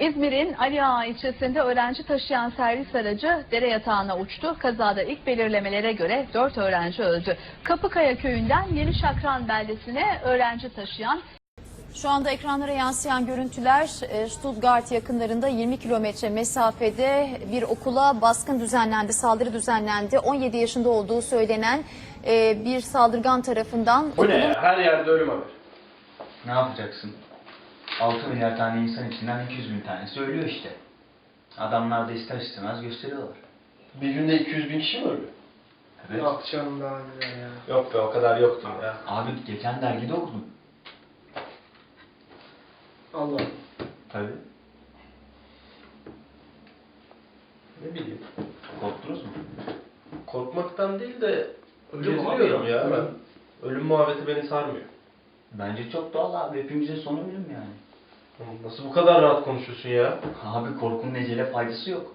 İzmir'in Ali Ağa ilçesinde öğrenci taşıyan servis aracı dere yatağına uçtu. Kazada ilk belirlemelere göre 4 öğrenci öldü. Kapıkaya köyünden Yeni Şakran beldesine öğrenci taşıyan Şu anda ekranlara yansıyan görüntüler e, Stuttgart yakınlarında 20 kilometre mesafede bir okula baskın düzenlendi, saldırı düzenlendi. 17 yaşında olduğu söylenen e, bir saldırgan tarafından Bu ne okulun ya? Her yerde ölüm haberi. Ne yapacaksın? 6 milyar tane insan içinden 200 bin tanesi ölüyor işte. Adamlar da ister istemez gösteriyorlar. Bir günde 200 bin kişi mi ölüyor? Evet. Yok canım daha ya. Yok be o kadar yoktur ya. Abi geçen dergide okudum. Allah. Tabii. Ne bileyim. Korktunuz mu? Korkmaktan değil de Ölüm üzülüyorum ya. ben. Ölüm muhabbeti beni sarmıyor. Bence çok doğal abi. Hepimizin sonu ölüm yani. Nasıl bu kadar rahat konuşuyorsun ya? Abi korkunun ecele faydası yok.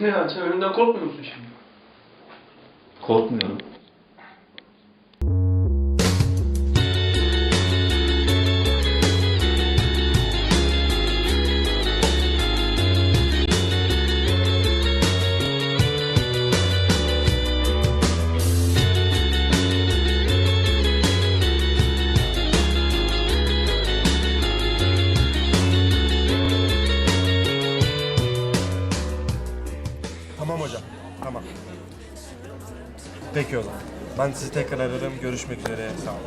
Ne ya sen ölümden korkmuyor musun şimdi? Korkmuyorum. Ben sizi tekrar ararım. Görüşmek üzere. Sağ olun.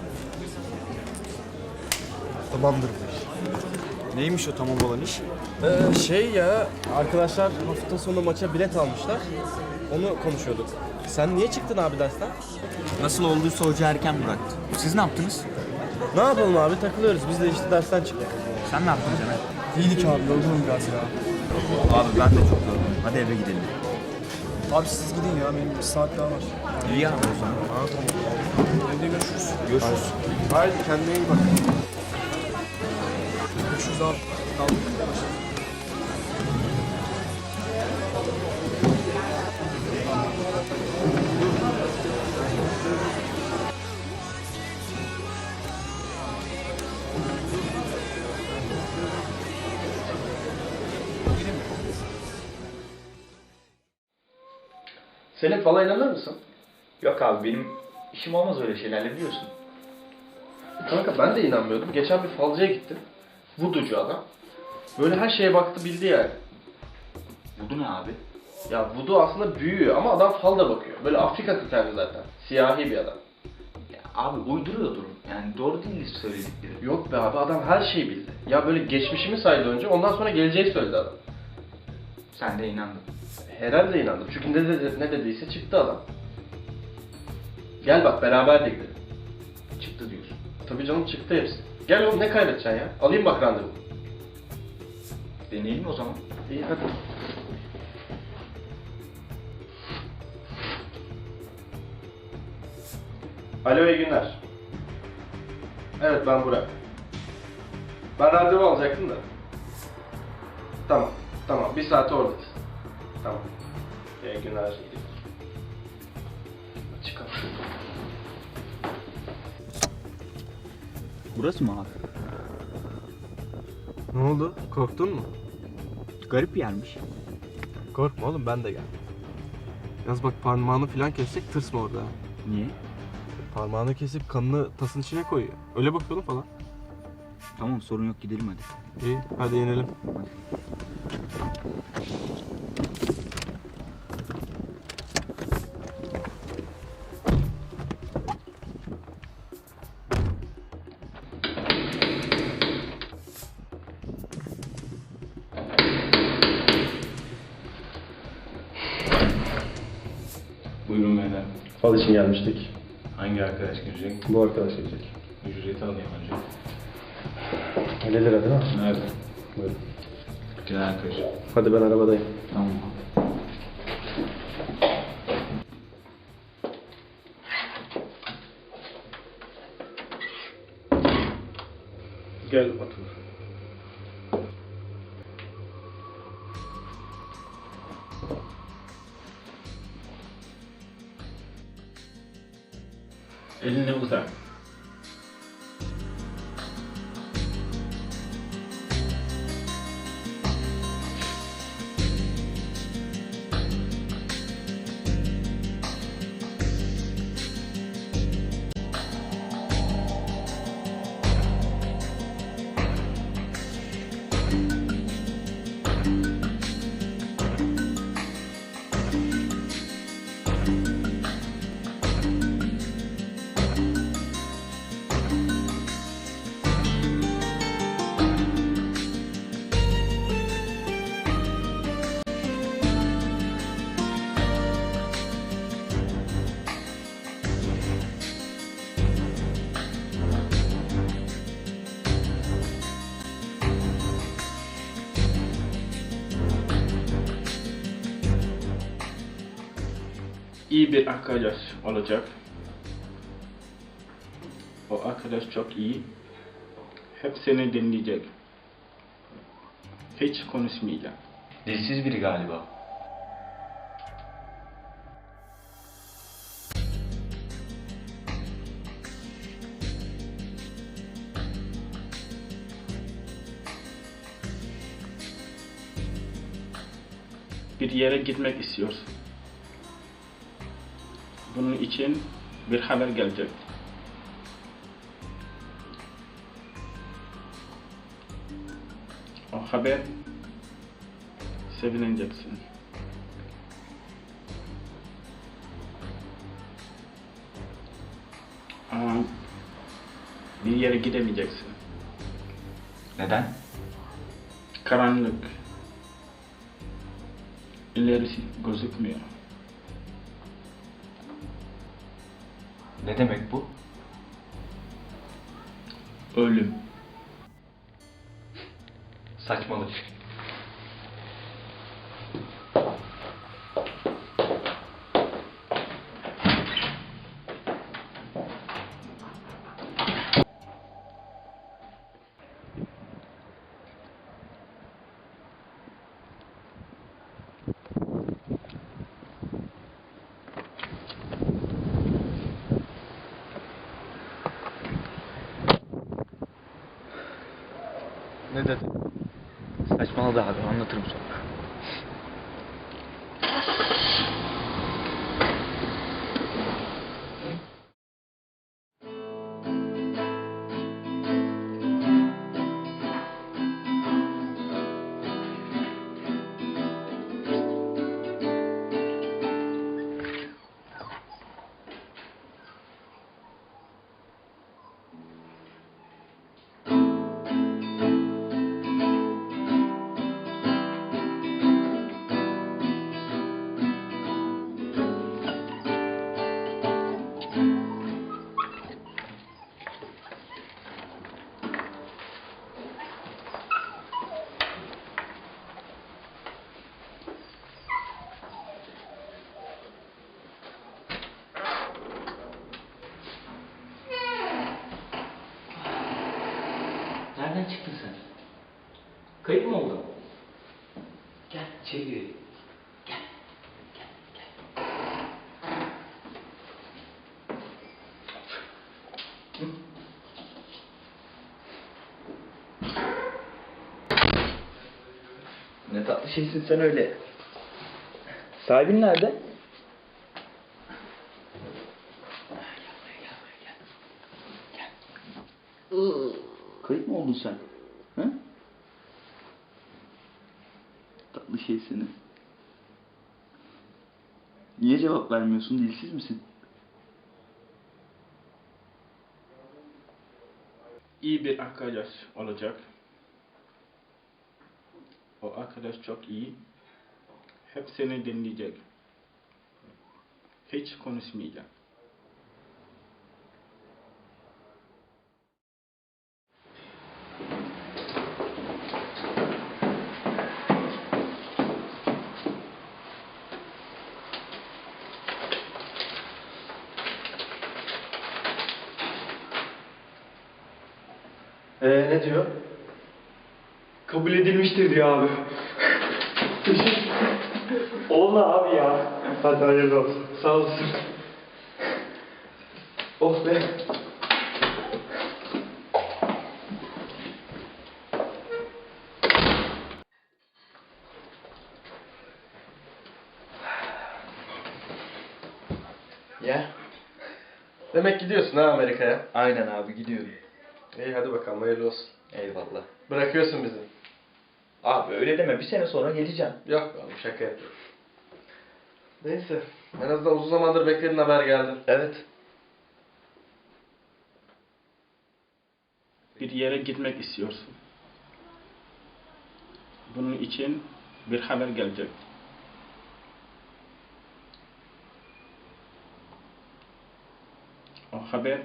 Tamamdır bu iş. Neymiş o tamam olan iş? Ee, şey ya, arkadaşlar hafta sonu maça bilet almışlar. Onu konuşuyorduk. Sen niye çıktın abi dersten? Nasıl olduysa hoca erken bıraktı. Siz ne yaptınız? Ne yapalım abi takılıyoruz. Biz de işte dersten çıktık. Sen ne yaptın Caner? İyilik abi yorgunum biraz ya. Abi ben de çok yorgunum. Hadi eve gidelim. Abi siz gidin ya benim bir saat daha var. İyi abi o zaman. Evde görüşürüz. Görüşürüz. Haydi kendine iyi bak. Görüşürüz abi. Kaldık. Senin falan inanır mısın? Yok abi benim işim olmaz öyle şeylerle biliyorsun. Kanka ben de inanmıyordum. Geçen bir falcıya gittim. Vuducu adam. Böyle her şeye baktı bildi yani. Budu ne abi? Ya vudu aslında büyüyor ama adam fal da bakıyor. Böyle Afrika kökenli zaten. Siyahi bir adam. Ya abi uyduruyordur. Yani doğru değil söyledikleri. Yok be abi adam her şeyi bildi. Ya böyle geçmişimi saydı önce ondan sonra geleceği söyledi adam. Sen de inandın. Herhalde inandım. Çünkü ne, dedi, ne dediyse çıktı adam. Gel bak beraber de gidelim. Çıktı diyorsun. Tabii canım çıktı hepsi. Gel oğlum ne kaybedeceksin ya? Alayım bak randevu. Deneyelim o zaman. İyi hadi. Alo iyi günler. Evet ben Burak. Ben randevu alacaktım da. Tamam, tamam. Bir saate oradayız. Tamam. İyi günler. iyi günler. Çıkalım. Burası mı abi? Ne oldu? Korktun mu? Garip bir yermiş. Korkma oğlum ben de gel. Yaz bak parmağını falan kessek tırsma orada. Niye? Parmağını kesip kanını tasın içine koyuyor. Öyle bakıyorum falan. Tamam sorun yok gidelim hadi. İyi hadi inelim. Fal için gelmiştik. Hangi arkadaş girecek? Bu arkadaş gelecek. Ücreti alayım önce. 50 lira değil mi? Nerede? Buyurun. Gel arkadaş. Hadi ben arabadayım. Tamam. Gel otur. Elini uzat. İyi bir arkadaş olacak. O arkadaş çok iyi. Hep seni dinleyecek. Hiç konuşmayacak. Dilsiz biri galiba. Bir yere gitmek istiyorsun. Bunun için bir haber gelecek. O haber sevineceksin. Ama bir yere gidemeyeceksin. Neden? Karanlık. İlerisi gözükmüyor. Ne demek bu? Ölüm. Saçmalık. بعده Kayıp mı oldun? Gel içeri girelim. Gel. Gel. Gel. Hı? Ne tatlı şeysin sen öyle. Sahibin nerede? Kayıp mı oldun sen? Hı? Tatlı şey seni. Niye cevap vermiyorsun? Dilsiz misin? iyi bir arkadaş olacak. O arkadaş çok iyi. Hep seni dinleyecek. Hiç konuşmayacak. Ee ne diyor? Kabul edilmiştir diyor abi. Oldu abi ya. Hadi hayırlı olsun. Sağ olasın. Oh be. Ya. Demek gidiyorsun ha Amerika'ya. Aynen abi gidiyorum. İyi hadi bakalım hayırlı olsun. Eyvallah. Bırakıyorsun bizi. Abi öyle deme bir sene sonra geleceğim. Yok oğlum şaka yapıyorum. Neyse. En azından uzun zamandır beklediğin haber geldi. Evet. Bir yere gitmek istiyorsun. Bunun için bir haber gelecek. O haber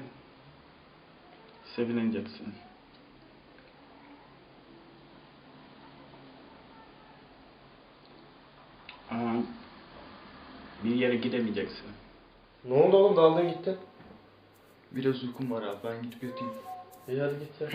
sevineceksin. Ama bir yere gidemeyeceksin. Ne oldu oğlum daldın gittin? Biraz uykum var abi ben gidip yatayım. İyi hadi git ya.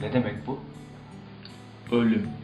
Ne demek bu? Ölüm.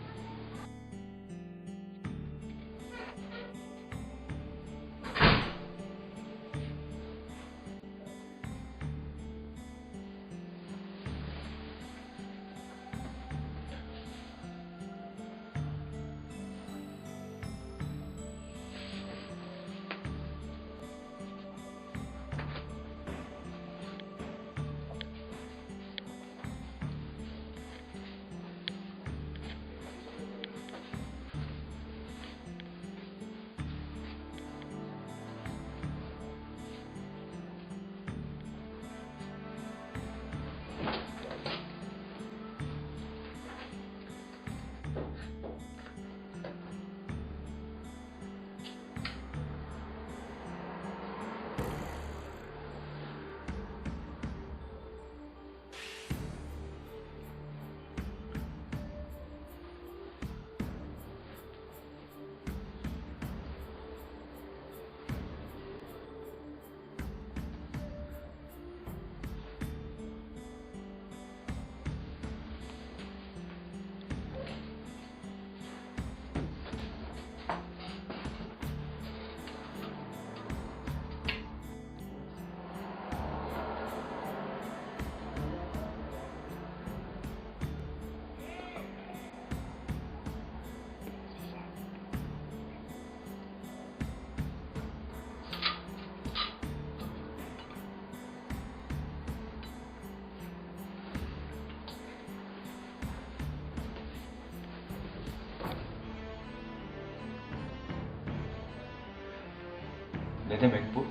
Ne demek bu?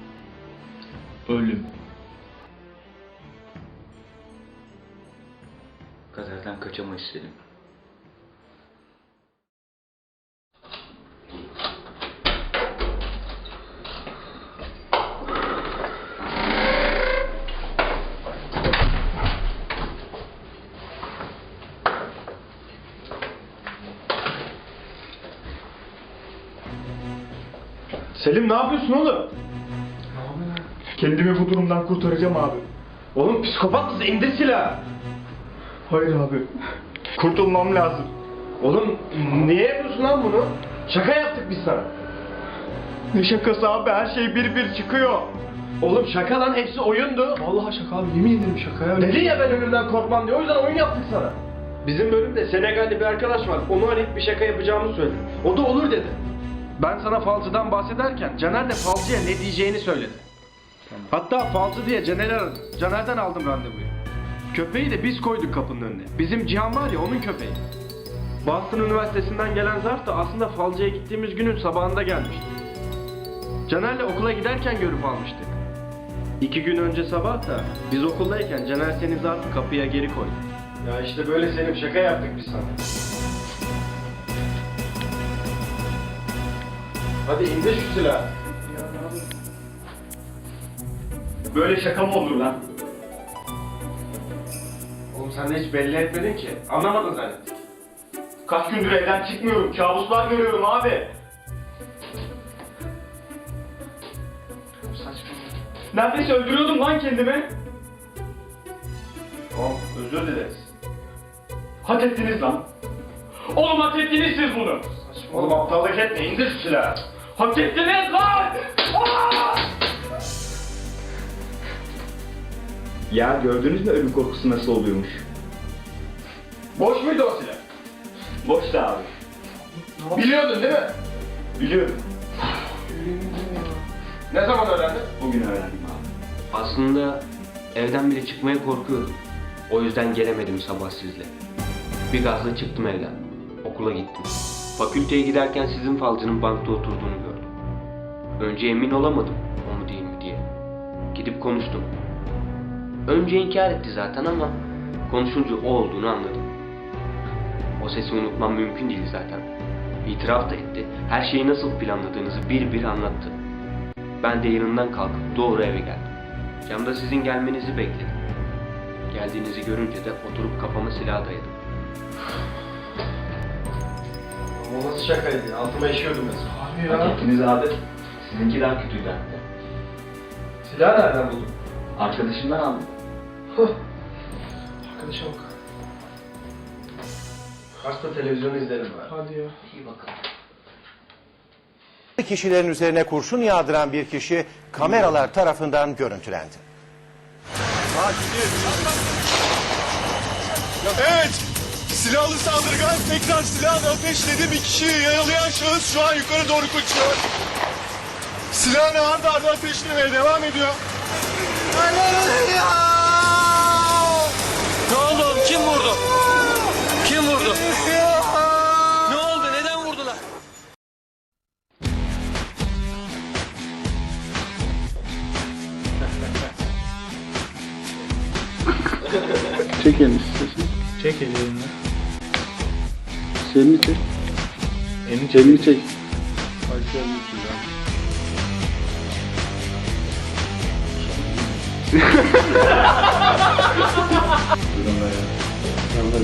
Ölüm. Kaderden kaçamayız Selim. Selim ne yapıyorsun oğlum? Kendimi bu durumdan kurtaracağım abi. Oğlum psikopat mısın? İndir silahı. Hayır abi. Kurtulmam lazım. Oğlum niye yapıyorsun lan bunu? Şaka yaptık biz sana. Ne şakası abi her şey bir bir çıkıyor. Oğlum şaka lan hepsi oyundu. Vallahi şaka abi yemin ederim şaka ya. Dedin ya ben ölümden korkmam diye o yüzden oyun yaptık sana. Bizim bölümde Senegalli bir arkadaş var. Onu arayıp bir şaka yapacağımı söyledi. O da olur dedi. Ben sana falcıdan bahsederken Caner de falcıya ne diyeceğini söyledi. Hatta falcı diye aradım. Caner'den aldım randevuyu. Köpeği de biz koyduk kapının önüne. Bizim Cihan var ya onun köpeği. Boston Üniversitesi'nden gelen zarf da aslında falcıya gittiğimiz günün sabahında gelmişti. Caner'le okula giderken görüp almıştık. İki gün önce sabah da biz okuldayken Caner seni zarfı kapıya geri koydu. Ya işte böyle Selim şaka yaptık biz sana. Hadi indir şu silahı. Böyle şaka mı olur lan? Oğlum sen de hiç belli etmedin ki. Anlamadın zannettik. Kaç gündür evden çıkmıyorum. Kabuslar görüyorum abi. Neredeyse öldürüyordum lan kendimi. Tamam özür dileriz. Hak ettiniz lan. Oğlum hak ettiniz siz bunu. Oğlum aptallık etme indir şu silahı. Hak ettiniz lan. Aa! Ya gördünüz mü ölüm korkusu nasıl oluyormuş? Boş muydu o silah? Boştu abi. Biliyordun değil mi? Biliyorum. Ne zaman öğrendin? Bugün öğrendim abi. Aslında evden bile çıkmaya korkuyorum. O yüzden gelemedim sabah sizle. Bir gazla çıktım evden. Okula gittim. Fakülteye giderken sizin falcının bankta oturduğunu gördüm. Önce emin olamadım o mu değil mi diye. Gidip konuştum. Önce inkar etti zaten ama konuşunca o olduğunu anladım. O sesi unutmam mümkün değil zaten. İtiraf da etti. Her şeyi nasıl planladığınızı bir bir anlattı. Ben de yanından kalkıp doğru eve geldim. Camda sizin gelmenizi bekledim. Geldiğinizi görünce de oturup kafama silah dayadım. O nasıl şakaydı ya? Altıma işiyordum mesela. Hak ettiniz abi. Sizinki daha kötüydü hatta. Silahı nereden buldun? Arkadaşımdan aldım. Arkadaşa bak. Hasta televizyon izlerim ben. Hadi ya. İyi bakalım. kişilerin üzerine kurşun yağdıran bir kişi kameralar tarafından görüntülendi. Evet. Silahlı saldırgan tekrar silahla ateşledi. Bir kişiyi yaralayan şahıs şu an yukarı doğru koşuyor. Silahını ardı ardı ateşlemeye devam ediyor. Ne oldu oğlum? Kim vurdu? Kim vurdu? Ne oldu? Neden vurdular? Çek elini istiyorsan. Çek elini. Elini çek. Elini Elini çek. 이런 거예요. 이런 거